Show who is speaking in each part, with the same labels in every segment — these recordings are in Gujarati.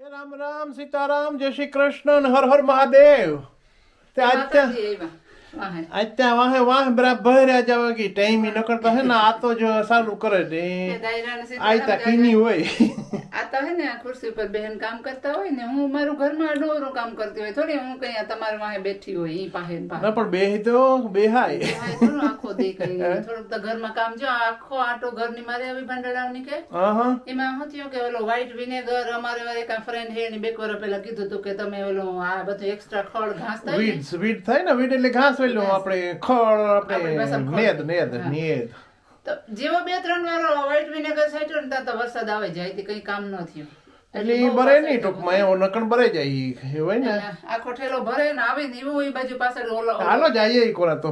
Speaker 1: એ રામ રામ સીતારામ જય શ્રી કૃષ્ણ હર હર મહાદેવ. તે આજ ત્યાં. આજ ત્યાં વાહે વાહ બરાબર રહ્યા જવા ગઈ ટાઈમ ઈ નકરતા હે ને આ તો જો સારું કરે ને.
Speaker 2: એ દાયરાને સીતારામ
Speaker 1: આઈ તા કીની હોય.
Speaker 2: આ તો હે ને આ ખુરશી ઉપર બહેન કામ કરતા હોય ને હું મારું ઘરમાં ડોરું કામ કરતી હોય થોડી હું કઈ તમારી વાહે બેઠી હોય ઈ પાહે ને
Speaker 1: પણ બે તો બેહાય.
Speaker 2: થોડું આખો દે કઈ થોડુંક તો ઘરમાં કામ જો આખો આટો ઘરની મારે આવી ભંડારાવની કે? એમાં હું થયું કે ઓલો વ્હાઈટ વિનેગર અમારે વારે કા ફ્રેન્ડ હે ને બે પેલા કીધું તું કે તમે ઓલો આ બધું એક્સ્ટ્રા ખડ ઘાસ થાય
Speaker 1: વીડ વીડ થાય ને વીડ એટલે ઘાસ વેલું આપણે ખળ
Speaker 2: આપણે ખળ.
Speaker 1: નેદ નેદ નેદ.
Speaker 2: તો જેવો બે ત્રણ વાર વ્હાઈટ વિનેગર છાંટ્યો ને ત્યાં તો વરસાદ આવે જાય તે કઈ કામ ન થયું.
Speaker 1: એટલે એ ભરે નહીં ટૂંકમાં એવો નકણ ભરાઈ જાય એ હોય ને.
Speaker 2: આખો ઠેલો ભરે ને આવે ને એવું એ બાજુ પાછળ ઓલો
Speaker 1: હાલો જઈએ એ કોરા તો.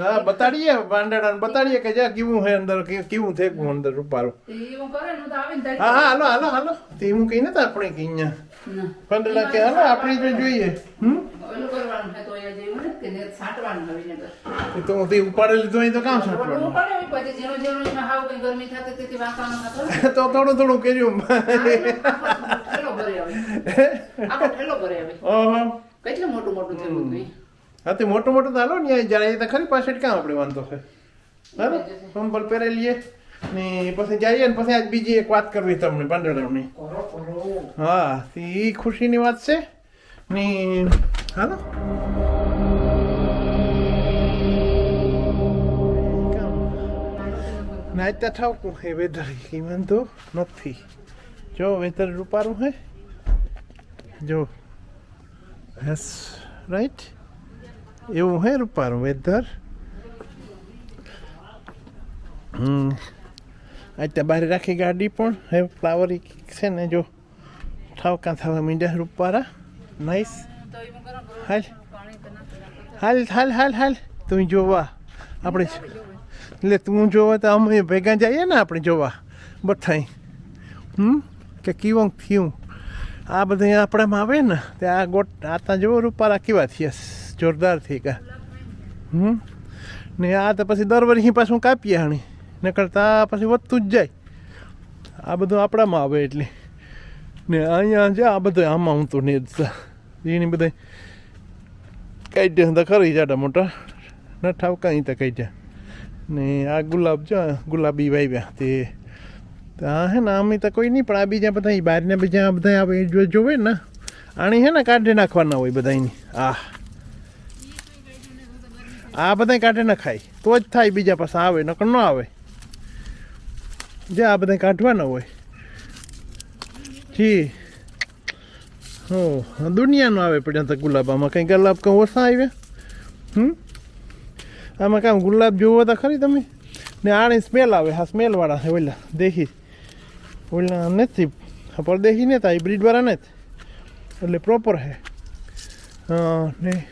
Speaker 1: હા બતાડીએ પાંદડા બતાડીએ કે જા કેવું હે અંદર કેવું થેકું અંદર રૂપારું.
Speaker 2: એવું કરે ને તો આવે ને
Speaker 1: હા હા હાલો હાલો હાલો. તે હું કહીને તો આપણે કઈ અહીંયા. પાંદડા કે હાલો આપણે જો જોઈએ. હમ?
Speaker 2: એ
Speaker 1: તો તે ઉપાડે લીધું હોય તો કામ તો થોડું થોડું કર્યું
Speaker 2: કેટલું મોટું મોટું થયું
Speaker 1: હા તે મોટું મોટું તો હાલો ને જાય. તો ખરી પાછળ ક્યાં આપણે વાંધો છે? હાલો સંભલ પહેરી લઈએ. ને પછી જઈએ ને પછી આજ બીજી એક વાત કરવી તમને
Speaker 2: કરો
Speaker 1: હા એ ખુશીની વાત છે. ને હાલો. નાચતા ઠાવકું હે વેધર ઈ વાંધો નથી. જો વેધર રૂપારું હે જો. યસ રાઈટ એવું હે રૂપારું વેધર હમ. અત્યારે બહાર રાખી ગાડી પણ હે ફ્લાવર છે ને જો ઠાવકા થવા મીંડ્યા રૂપારા નાઈસ
Speaker 2: તો એવું કરો કરો.
Speaker 1: હાલ
Speaker 2: પાણી તો નાખી નાખો.
Speaker 1: હાલ હાલ હાલ હાલ તું જોવા આપણે એટલે તું જોવા તો અમે ભેગા જઈએ ને આપણે જોવા બધાય હમ કે કેવું થયું આ બધા આપણામાં આવે ને તે આ ગોટ આતા જોવો રૂપારા કેવા થયા જોરદાર થઈ ગયા હમ ને આ તો પછી દર વર્ષે પાછું કાપીએ હાણી ન કરતાં પછી વધતું જ જાય. આ બધું આપણામાં આવે એટલે. ને અહીંયા છે આ બધું આમાં હું તો ને એની બધા કાઢ્યા તો ખરી જાડા મોટા. ન કાંઈ તો કાઢ્યા ને આ ગુલાબ આ ગુલાબી વાવ્યા તે હા હે ને, આમ તો કોઈ નહીં, પણ આ બીજા બધા, ઈ બહારના બીજા બધા આવે જો જોવે ને, આણી હે ને કાઢી નાખવાના હોય બધા એની. આ. આ બધા કાઢી નાખાય. તો જ થાય બીજા પાસે આવે, નકર ન આવે. જે આ બધા કાઢવાના હોય. જી. હો દુનિયાનો આવે પડ્યા તો ગુલાબ. આમાં કંઈ ગુલાબ કંઈ ઓછા આવ્યા? હમ? આમાં કામ ગુલાબ જોવો હતા ખરી તમે? ને આની સ્મેલ આવે, હા, સ્મેલવાળા છે, ઓલા દેખી ઓલા નથી હા પરદેશી ને તા બ્રીડવાળા ને એટલે પ્રોપર છે. હા, ને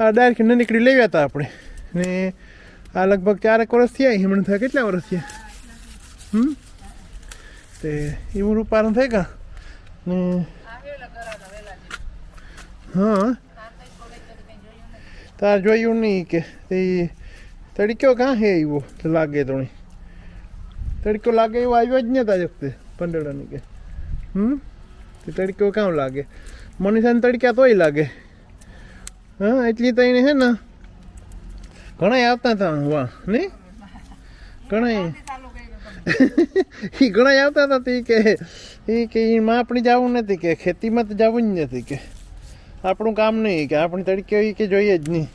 Speaker 1: આ ડાયરેક્ટ ન નીકળી લેવ્યા હતા આપણે. ને આ લગભગ ચારેક વર્ષ થયા હમણાં થયા કેટલા વર્ષ થયા? તે એવું રૂપારું થઈ ગયા ને હા તાર જોયું નહીં કે તે તડક્યો કાં હે એવો લાગે તોણી તડક્યો લાગે એવો આવ્યો જ નહીં તાજ વખતે પંદડાની કે હમ તે તડક્યો કાં લાગે મનીષાને તડક્યા તોય લાગે હા એટલી તો એને હે ને ઘણા આવતા હતા વાહ નહીં ઘણા એ ઘણા આવતા હતા તે કે એ કે એમાં આપણે જવું નથી કે, ખેતીમાં તો જવું જ નથી કે. આપણું કામ નહીં કે, આપણી તડકે એ કે જોઈએ જ નહીં.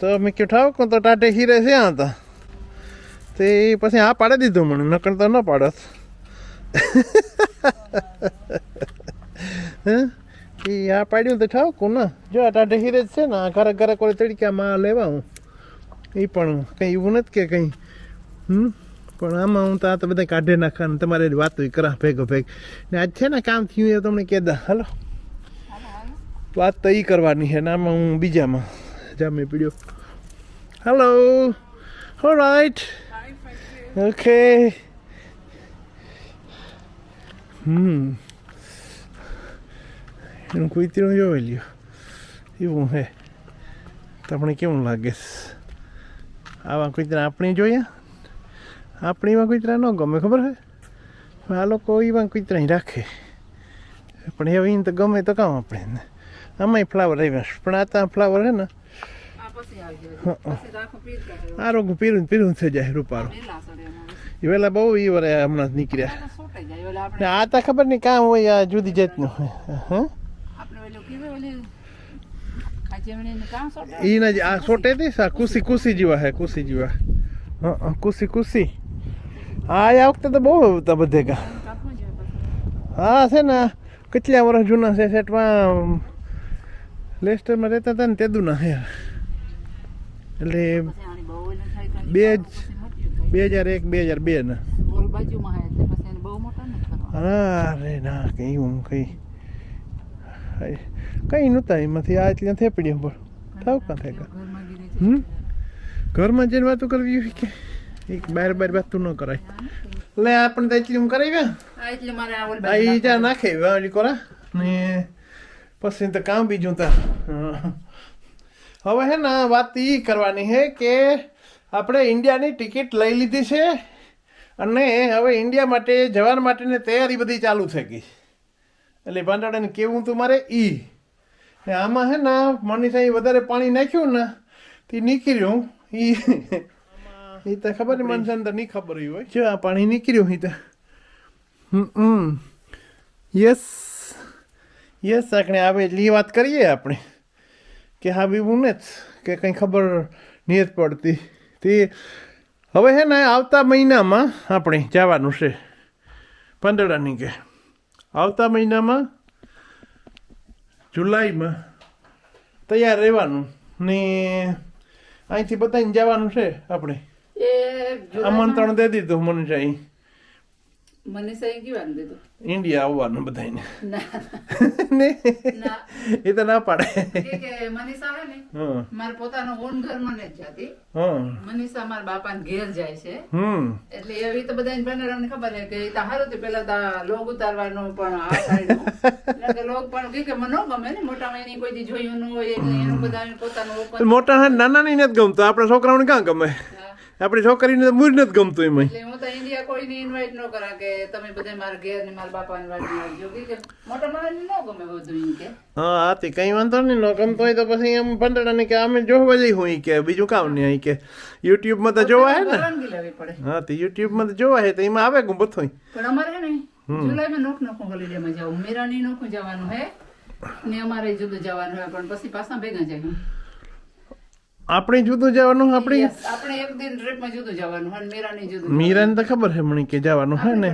Speaker 1: તો મેં કહ્યું ઠાવ તો ટાટે હીરે છે આ હતા. તે પછી આ પાડી દીધું મને, નકર તો ન પાડત. એ આ પાડ્યું તો ઠાવ કોણ ને? જો આ ટાટે હીરે જ છે ને, આ ઘરે ઘરે કોઈ તડક્યામાં લેવા હું એ પણ કંઈ એવું નથી કે કંઈ. હમ? પણ આમાં હું તો આ તો બધા કાઢી નાખવાનું, તમારે વાતો કરા ભેગો ભેગ. ને આજ છે ને કામ થયું એ તમને કહેતા હલો. વાત તો એ કરવાની છે ને આમાં હું બીજામાં જામે પીડ્યો. હલો. હો રાઈટ ઓકે હમ. એનું કુતરું જોઈ લ્યો. એવું હે. તમને કેવું લાગે? આવા કોઈ આપણે જોયા? આપણીમાં કૂતરા ન ગમે ખબર હે આ લોકો એવા કુતરા રાખે. પણ હવે એને તો ગમે તો કામ આપણે. આમાંય ફ્લાવર આવ્યા પણ આ ત્યાં ફ્લાવર છે ને
Speaker 2: આ રોગ પીર
Speaker 1: પીરું થઈ જાય રૂપારું
Speaker 2: એમાં.
Speaker 1: એ વેલા બહુ એ વરે હમણાં જ નીકળ્યા.
Speaker 2: આ તો
Speaker 1: ને આ ખબર નહીં કામ હોય આ જુદી જાતનું હોય. હા? એના જ આ સોટે કુસી કુસી જેવા હે કુસી જેવા. હા હા, કુસી કુસી. હા આ વખતે તો બહુ હતા બધે કા
Speaker 2: કાપમાં જ હોય પછી.
Speaker 1: હા છે ને કેટલા વર્ષ જૂના છે સેટમાં લેસ્ટરમાં રહેતા હતા ને તે દુના હે એટલે
Speaker 2: પછી આની બહુ ઓલું થાય તો
Speaker 1: બે જ-
Speaker 2: પછી મોટી થાય.
Speaker 1: બે હજાર એક બે હજાર બે ને
Speaker 2: બોલ બાજુમાં હે એટલે પછી એને બહુ મોટા નથી કરવા
Speaker 1: અરે ના કઈ હું કઈ હાય. કઈ નહોતા એમાંથી આ એટલે થેપડી પર થાવ કાં થાય કાં
Speaker 2: ઘરમાં ગીરી
Speaker 1: હમ?
Speaker 2: જાય.
Speaker 1: ઘરમાં જઈને વાતો કરવી હોય કે એક બાર બાર વાતું ન કરાય. લે આપણે તો એટલી કરાવ્યા
Speaker 2: એટલે મારે આ ઓલી
Speaker 1: આ જા નાખે વાળી કોરા. ને પછી તો કામ બીજું તા. હવે હે ને વાત એ કરવાની છે કે આપણે ઇન્ડિયાની ટિકિટ લઈ લીધી છે અને હવે ઇન્ડિયા માટે જવા માટેની તૈયારી બધી ચાલુ થઈ ગઈ. એટલે ભાંડાડાને કેવું તું મારે? ઈ. ને આમાં હે ને મનીષાએ વધારે પાણી નાખ્યું ને તે નીકળ્યું. ઈ એ તો ખબર નહીં મનસાને તો નહીં ખબર હોય. જો આ પાણી નીકળ્યું ઈ તો હમ. યસ યસ આપણે આવે એટલી વાત કરીએ આપણે. કે હા બીવું ને જ કે કંઈ ખબર નહીં જ પડતી. તે હવે છે ને આવતા મહિનામાં આપણે જવાનું છે પંદરડાની કે. આવતા મહિનામાં જુલાઈમાં તૈયાર રહેવાનું ને અહીંથી બતાવીને જવાનું છે આપણે. આમંત્રણ દે દીધું મનુષાઈ
Speaker 2: મનીષાએ કીવાનું દીધું
Speaker 1: ઇન્ડિયા આવવાનું બધાને
Speaker 2: ને.
Speaker 1: એ તો ના પાડે.
Speaker 2: કે કે મનીષા હે ને મારા પોતાનો ઓન ઘરમાં નથી જાતી. મનીષા મારા બાપાને ઘેર જાય છે. એટલે એવી તો બધાને પેનરામને ખબર હે કે તો હારું તે પેલા તો લોગ ઉતારવાનો પણ આ. લોગ પણ કે કે મને ગમે ને મોટા એની કોઈ દી જોયું ન હોય એટલે એનું બધા પોતાનું
Speaker 1: મોટા નાના ની નથી ગમતું આપણા છોકરાઓને ક્યાં ગમે? આપણી છોકરીને મૂળ નથી ગમતું એમાં
Speaker 2: એટલે હું તો ઇન્ડિયા કોઈને ઇન્વાઇટ ન કરા કે તમે બધા મારા ઘેર ને મારા બાપાને વાડી આવજો કે મોટા માણસ ન ગમે બધું કે.
Speaker 1: હા હા તે કઈ વાંધો નહીં ન ગમતો હોય તો પછી એમ પંદરડા કે અમે જોવા જઈ હોય કે બીજું કામ નહીં અહીં કે. યુટ્યુબમાં તો જોવા હે ને? હા તે યુટ્યુબમાં તો જોવા હે તો એમાં આવે ગું બધું
Speaker 2: પણ અમારે હે ને જુલાઈમાં નોખ નોખું હોલિડેમાં જવું. મેરાની નોખું જવાનું હે ને અમારે જુદું જવાનું હે પણ પછી પાછા ભેગા જાય
Speaker 1: આપણે જુદું જવાનું આપણે
Speaker 2: આપણે એક દિન ટ્રીપમાં જુદું જવાનું હોય ને જુદું
Speaker 1: મીરાને તો ખબર છે મણી કે જવાનું હે ને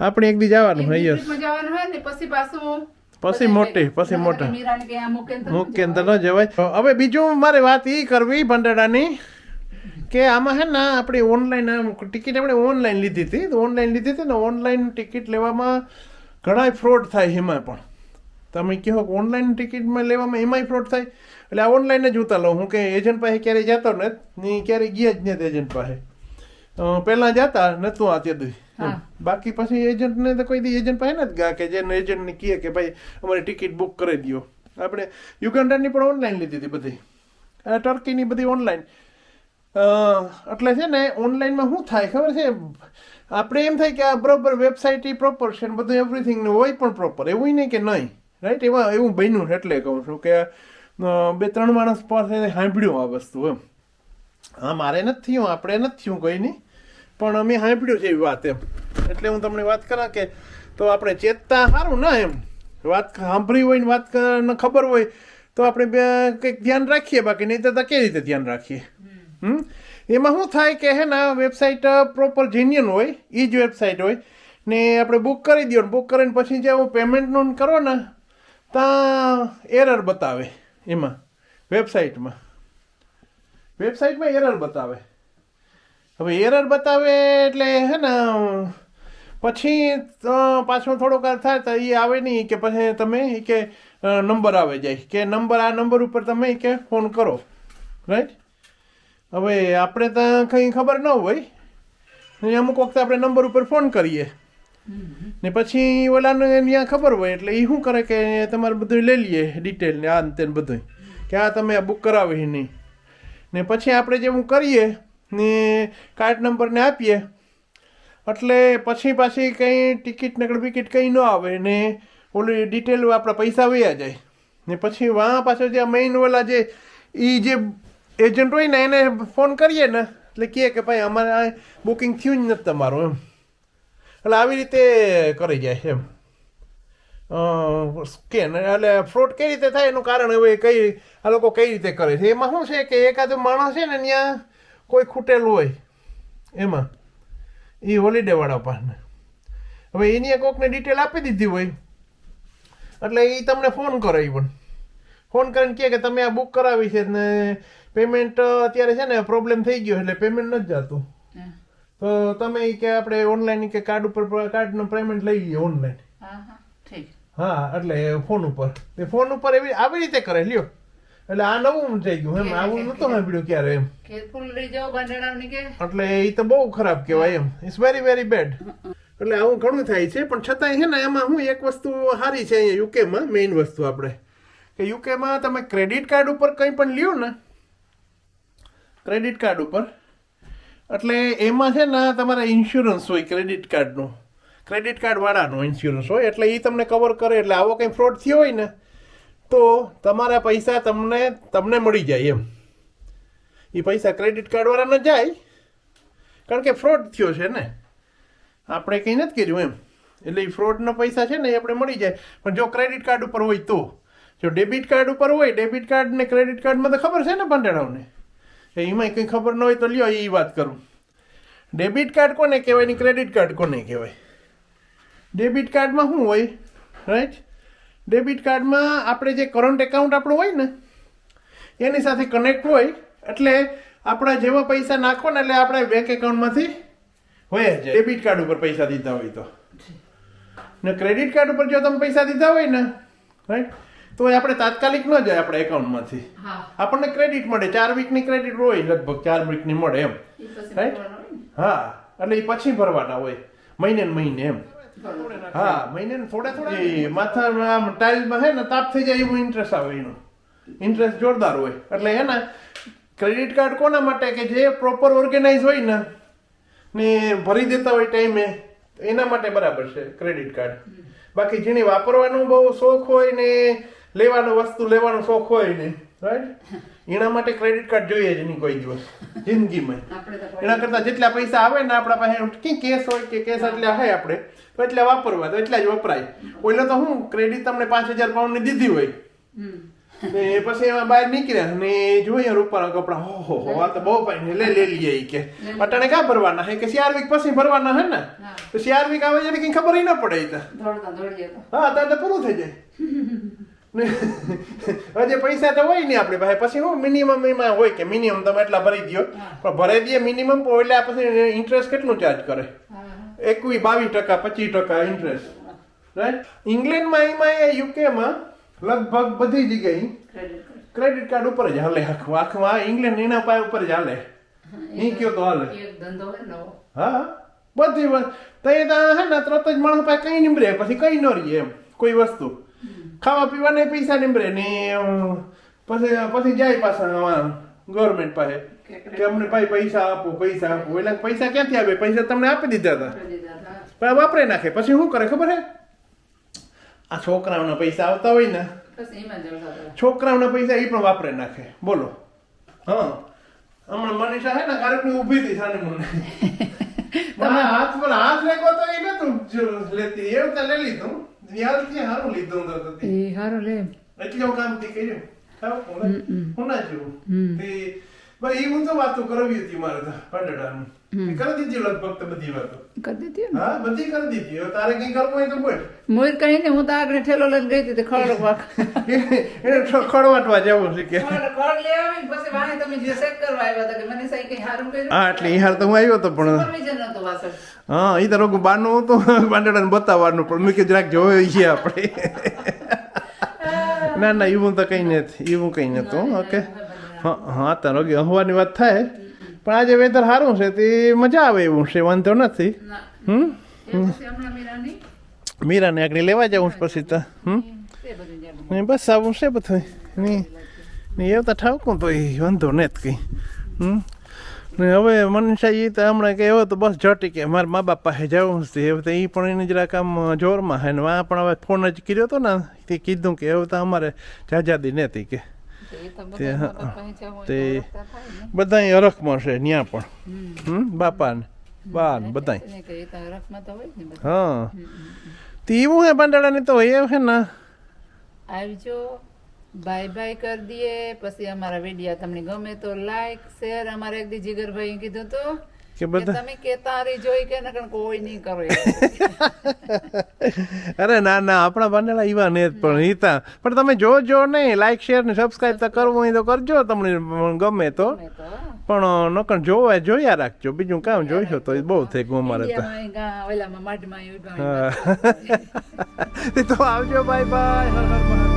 Speaker 2: આપણે એક દી
Speaker 1: જવાનું હે યસ
Speaker 2: જવાનું હોય ને પછી પાછું
Speaker 1: પછી મોટી પછી મોટા.
Speaker 2: મીરાને મૂકે તો
Speaker 1: ને જવાય. હવે બીજું મારે વાત એ કરવી ભંડારાની કે આમાં હે ને આપણે ઓનલાઈન ટિકિટ આપણે ઓનલાઈન લીધી હતી. તો ઓનલાઈન લીધી હતી ને ઓનલાઈન ટિકિટ લેવામાં ઘણા ફ્રોડ થાય એમાં પણ. તમે કહો કે ઓનલાઈન ટિકિટમાં લેવામાં એમાંય ફ્રોડ થાય? એટલે આ ઓનલાઈન જ ઉતા લઉં. હું કે એજન્ટ પાસે ક્યારેય જતો ને ક્યારેય ગયા જ નહીં એજન્ટ પાસે. પહેલાં જતા નહોતું
Speaker 2: હા.
Speaker 1: બાકી પછી એજન્ટને તો કોઈ દી એજન્ટ પાસે નથી ગયા કે જેને એજન્ટને કહે કે ભાઈ અમારી ટિકિટ બુક કરી દો આપણે યુગાન્ડાની પણ ઓનલાઈન લીધી હતી બધી. અને ટર્કીની બધી ઓનલાઈન એટલે છે ને ઓનલાઈનમાં શું થાય ખબર છે? આપણે એમ થાય કે આ બરોબર વેબસાઇટ એ પ્રોપર છે ને બધું એવરીથિંગ હોય પણ પ્રોપર એવું નહીં કે નહીં. રાઈટ એવા એવું બન્યું એટલે કહું છું કે બે ત્રણ માણસ પાસે સાંભળ્યું આ વસ્તુ એમ. હા મારે નથી થયું આપણે નથી થયું કોઈ નહીં. પણ અમે સાંભળ્યું છે એવી વાત એમ. એટલે હું તમને વાત કરા કે તો આપણે ચેતતા સારું ના એમ. વાત સાંભળી હોય ને વાત ને ખબર હોય તો આપણે બે કંઈક ધ્યાન રાખીએ બાકી નહીં તો કેવી રીતે ધ્યાન રાખીએ? હમ. એમાં શું થાય કે હે ના વેબસાઇટ પ્રોપર જેન્યુન હોય એ જ વેબસાઇટ હોય ને આપણે બુક કરી દો બુક કરીને પછી જે હું પેમેન્ટનું કરો ને ત્યાં એરર બતાવે. એમાં. વેબસાઇટમાં. વેબસાઇટમાં એરર બતાવે. હવે એરર બતાવે એટલે હે ને, પછી પાછો થોડોક થાય તો એ આવે નહીં કે પછી તમે એ કે નંબર આવે જાય. કે નંબર આ નંબર ઉપર તમે કે ફોન કરો. રાઈટ હવે આપણે તો કંઈ ખબર ન હોય અમુક વખતે આપણે નંબર ઉપર ફોન કરીએ. ને પછી ઓલાને ત્યાં ખબર હોય એટલે એ શું કરે કે તમારે બધું લઈ લઈએ ડિટેલ ને આ તે બધું કે આ તમે આ બુક કરાવી નહીં. ને પછી આપણે જેવું કરીએ ને કાર્ડ નંબરને આપીએ, એટલે પછી પાછી કંઈ ટિકિટ નકળ બિકિટ કંઈ ન આવે ને ઓલી ડિટેલ આપણા પૈસા વયા જાય. ને પછી વાં પાછો જે મેઇન ઓલા જે એ જે એજન્ટ હોય ને એને ફોન કરીએ ને, એટલે કહે કે ભાઈ અમારે બુકિંગ થયું જ નથી તમારું એમ. એટલે આવી રીતે કરી જાય છે એમ. સ્કેન એટલે ફ્રોડ કઈ રીતે થાય એનું કારણ હવે કઈ, આ લોકો કઈ રીતે કરે છે? એમાં શું છે કે એકાદો માણસ છે ને ત્યાં કોઈ ખૂટેલું હોય, એમાં એ હોલિડેવાળા પાસે. હવે એની કોકને ડિટેલ આપી દીધી હોય, એટલે એ તમને ફોન કરે પણ. ફોન કરીને કહે કે તમે આ બુક કરાવી છે ને પેમેન્ટ અત્યારે છે ને પ્રોબ્લેમ થઈ ગયો એટલે પેમેન્ટ નથી જતું. તમે કે આપણે ઓનલાઈન કે કાર્ડ ઉપર કાર્ડનું પેમેન્ટ લઈ લઈએ ઓનલાઈન
Speaker 2: હા
Speaker 1: એટલે ફોન ઉપર. એ ફોન ઉપર એવી આવી રીતે કરે લ્યો. એટલે આ નવું થઈ ગયું એમ. આવું નતું સાંભળ્યું ક્યારે એમ. એટલે એ તો બહુ ખરાબ કહેવાય એમ. ઇટ્સ વેરી વેરી બેડ એટલે આવું ઘણું થાય છે પણ છતાંય છે ને એમાં હું એક વસ્તુ સારી છે અહીંયા યુકેમાં મેઇન વસ્તુ આપણે. કે યુકેમાં તમે ક્રેડિટ કાર્ડ ઉપર કંઈ પણ લ્યો ને ક્રેડિટ કાર્ડ ઉપર એટલે એમાં છે ને તમારે ઇન્સ્યોરન્સ હોય ક્રેડિટ કાર્ડનું ક્રેડિટ કાર્ડવાળાનો ઇન્સ્યોરન્સ હોય, એટલે એ તમને કવર કરે, એટલે આવો કંઈ ફ્રોડ થયો હોય ને, તો તમારા પૈસા તમને તમને મળી જાય એમ. એ પૈસા ક્રેડિટ કાર્ડવાળાને જાય, કારણ કે ફ્રોડ થયો છે ને. આપણે કંઈ નથી કર્યું એમ. એટલે એ ફ્રોડના પૈસા છે ને એ આપણે મળી જાય. પણ જો ક્રેડિટ કાર્ડ ઉપર હોય તો, જો ડેબિટ કાર્ડ ઉપર હોય ડેબિટ કાર્ડ ને ક્રેડિટ કાર્ડમાં તો ખબર છે ને ભંડારાઓને કે એમાંય કંઈ ખબર ન હોય તો લ્યો એ વાત કરું. ડેબિટ કાર્ડ કોને કહેવાય ને ક્રેડિટ કાર્ડ કોને કહેવાય? ડેબિટ કાર્ડમાં શું હોય? રાઈટ ડેબિટ કાર્ડમાં આપણે જે કરંટ એકાઉન્ટ આપણું હોય ને એની સાથે કનેક્ટ હોય એટલે આપણા જેવા પૈસા નાખો ને એટલે આપણે બેંક એકાઉન્ટમાંથી હોય જ. ડેબિટ કાર્ડ ઉપર પૈસા દીધા હોય તો. ને ક્રેડિટ કાર્ડ ઉપર જો તમે પૈસા દીધા હોય ને રાઈટ તો એ આપણે તાત્કાલિક ન જાય આપણા એકાઉન્ટમાંથી. આપણને ક્રેડિટ મળે. ચાર વીકની ક્રેડિટ હોય લગભગ ચાર વીકની મળે એમ.
Speaker 2: ને.
Speaker 1: હા. એટલે એ પછી ભરવાના હોય. મહિને મહિને એમ. હા મહિને થોડા થોડા એ માથામાં આમ ટાઈલમાં હે ને તાપ થઈ જાય એવું ઇન્ટરેસ્ટ આવે એનો. ઇન્ટરેસ્ટ જોરદાર હોય. એટલે હે ને ક્રેડિટ કાર્ડ કોના માટે? કે જે પ્રોપર ઓર્ગેનાઇઝ હોય ને ને ભરી દેતા હોય ટાઈમે એના માટે બરાબર છે ક્રેડિટ કાર્ડ બાકી જેને વાપરવાનો બહુ શોખ હોય ને લેવાનો વસ્તુ લેવાનો શોખ હોય ને રાઈટ એના માટે ક્રેડિટ કાર્ડ જોઈએ જ નહીં કોઈ દિવસ જિંદગીમાં. એના કરતાં જેટલા પૈસા આવે ને આપણા પાસે કંઈ કેસ હોય કે કેસ એટલે હોય આપણે તો એટલા વાપરવા તો એટલા જ વપરાય. ઓલે તો હું ક્રેડિટ તમને પાંચ હજાર પાઉન્ડની દીધી હોય. ને પછી એમાં બહાર નીકળ્યા ને જોઈએ રૂપાના કપડા હો હો હો આ તો બહુ પાઈ લે લે લઈએ કે. અટાણે ક્યાં ભરવાના? હે કે ચાર વીક પછી ભરવાના હે ને? તો ચાર વીક આવે એટલે કંઈ ખબર ન પડે તો. હા ત્યારે તો પૂરું થઈ જાય. હજી પૈસા તો હોય ને આપણી પાસે. પછી હું મિનિમમ એમાં હોય કે મિનિમમ તમે એટલા ભરી દો પણ ભરાઈ દઈએ મિનિમમ એટલે આ પછી ઇન્ટરેસ્ટ કેટલું ચાર્જ કરે? એકવીસ બાવીસ ટકા પચીસ ટકા ઇન્ટરેસ્ટ રાઈટ ઇંગ્લેન્ડમાં એમાં એ યુકેમાં લગભગ બધી જગ્યાએ
Speaker 2: ક્રેડિટ કાર્ડ
Speaker 1: ઉપર જ હાલે. આખું આખું આ ઇંગ્લેન્ડ એના પાય ઉપર જ હાલે. એ કયો તો હાલે? હા બધી વસ્તુ. તો એ તો હે ને તરત જ માણસ પાસે કઈ નીમરે પછી કઈ ન રહીએ એમ. કોઈ વસ્તુ. ખાવા પીવાના પૈસા નીમરે ને પછી પછી જાય પાછા ગવર્મેન્ટ પાસે. કે અમને ભાઈ પૈસા આપો પૈસા આપો. એટલે પૈસા ક્યાંથી આવે? પૈસા તમને આપી દીધા હતા. પણ વાપરે નાખે. પછી શું કરે ખબર હે? આ છોકરાઓના પૈસા આવતા હોય ને છોકરાઓના પૈસા એ પણ વાપરે નાખે. બોલો. હા. હમણાં મનીષા હે ને કાર્યક્રમ ઊભી હતી સાને મને મારા હાથ પર હાથ લેગો તો એ નતું લેતી એવું તો લઈ લીધું યાદથી હારું લીધું તો.
Speaker 2: એ હારો લે
Speaker 1: એટલું કામથી કર્યું? હું ના જેવું. તે ભાઈ હું તો વાતો કરવી હતી મારે તો પાંડડાનું કરી દીધી લગભગ તો બધી વાતો
Speaker 2: કરી દીધી
Speaker 1: હા બધી કરી દીધી. તારે કઈ કરવું હોય તો બોલ.
Speaker 2: મોર કઈ ને હું તો આગળ ઠેલો લઈને ગઈ હતી તે ખડ વાક.
Speaker 1: એને ખડવાટવા જવું છે કે.
Speaker 2: ખડ ખડ લઈ આવી ને પછી વાહે તમે જે ચેક કરવા આવ્યા હતા કે મને સાઈ કઈ હારું કર્યું?
Speaker 1: હા એટલે હાર તો હું આવ્યો હતો પણ.
Speaker 2: વાસણ
Speaker 1: હા એ તારો બાનું હતું પાંડડાને બતાવવાનું પણ. મેં કે જરાક જોયો છીએ આપણે. ના ના એવું તો કઈ નથી એવું કઈ નતું ઓકે. હા હા તારો કે હવાની વાત થાય. પણ આજે વેધર સારું છે તે મજા આવે એવું છે વાંધો નથી.
Speaker 2: ના.
Speaker 1: હમ?
Speaker 2: મીરાની?
Speaker 1: આગળ લેવા જવું છે પછી તો હમ? ને બસ આવું છે બધું નહીં ને એવું તો ઠાવકું તો એ વાંધો નથી કંઈ. હમ? ને હવે મનીષા એ તો હમણાં કે એવો તો બસ જટી કે મારા મા બાપ પાસે જવું છે હવે તો એ પણ એને જરાક આમ જોરમાં હે ને આ પણ હવે ફોન જ કર્યો હતો ને તે કીધું કે એવું તો અમારે જાજાદી નથી કે.
Speaker 2: તો તો બધા
Speaker 1: હા, હરખમાં છે ત્યાં પણ.
Speaker 2: હમ.
Speaker 1: બાપા બાપાને બા ને બધાય.
Speaker 2: એટલે કે તો હોય બધા.
Speaker 1: હા. તે એવું હે પાંડાળાની તો એ છે ને.
Speaker 2: આવજો. બાય બાય કરી દઈએ પછી અમારા વિડિયા તમને ગમે તો લાઈક શેર અમારે એક દી જીગરભાઈ કીધું તો
Speaker 1: કે બધા
Speaker 2: તમે કેતા રહી જોઈ કે નકણ કોઈ નહીં કરે.
Speaker 1: અરે ના ના આપણા બનેલા એવા ને પણ હિતા પણ તમે જોજો નહીં લાઈક શેર ને સબસ્ક્રાઇબ તો કરવું હોય તો કરજો તમને ગમે તો. પણ નકણ જોવા જોયા રાખજો. બીજું કામ જોઈશો તો બહુ થઈ ગયું અમારે તો. તો આવજો બાય બાય